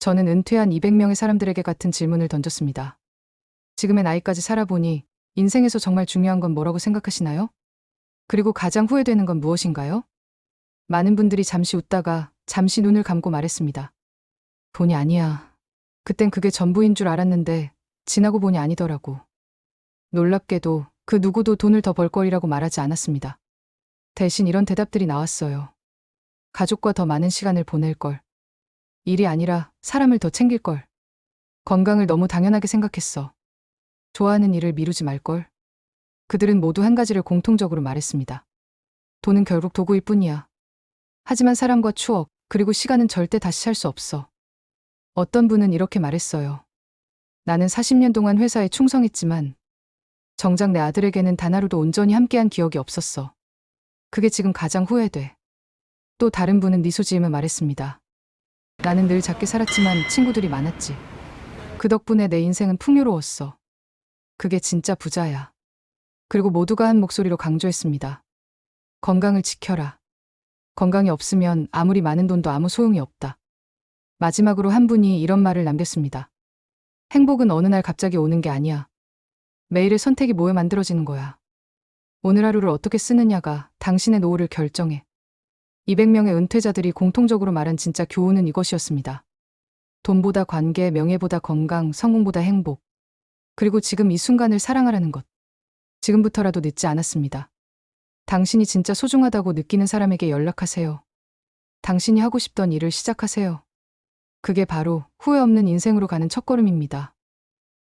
저는 은퇴한 200명의 사람들에게 같은 질문을 던졌습니다. 지금의 나이까지 살아보니 인생에서 정말 중요한 건 뭐라고 생각하시나요? 그리고 가장 후회되는 건 무엇인가요? 많은 분들이 잠시 웃다가 잠시 눈을 감고 말했습니다. 돈이 아니야. 그땐 그게 전부인 줄 알았는데 지나고 보니 아니더라고. 놀랍게도 그 누구도 돈을 더 벌 거리라고 말하지 않았습니다. 대신 이런 대답들이 나왔어요. 가족과 더 많은 시간을 보낼 걸. 일이 아니라 사람을 더 챙길 걸. 건강을 너무 당연하게 생각했어. 좋아하는 일을 미루지 말 걸. 그들은 모두 한 가지를 공통적으로 말했습니다. 돈은 결국 도구일 뿐이야. 하지만 사람과 추억, 그리고 시간은 절대 다시 살 수 없어. 어떤 분은 이렇게 말했어요. 나는 40년 동안 회사에 충성했지만 정작 내 아들에게는 단 하루도 온전히 함께한 기억이 없었어. 그게 지금 가장 후회돼. 또 다른 분은 지으며 말했습니다. 나는 늘 작게 살았지만 친구들이 많았지. 그 덕분에 내 인생은 풍요로웠어. 그게 진짜 부자야. 그리고 모두가 한 목소리로 강조했습니다. 건강을 지켜라. 건강이 없으면 아무리 많은 돈도 아무 소용이 없다. 마지막으로 한 분이 이런 말을 남겼습니다. 행복은 어느 날 갑자기 오는 게 아니야. 매일의 선택이 모여 만들어지는 거야. 오늘 하루를 어떻게 쓰느냐가 당신의 노후를 결정해. 200명의 은퇴자들이 공통적으로 말한 진짜 교훈은 이것이었습니다. 돈보다 관계, 명예보다 건강, 성공보다 행복. 그리고 지금 이 순간을 사랑하라는 것. 지금부터라도 늦지 않았습니다. 당신이 진짜 소중하다고 느끼는 사람에게 연락하세요. 당신이 하고 싶던 일을 시작하세요. 그게 바로 후회 없는 인생으로 가는 첫걸음입니다.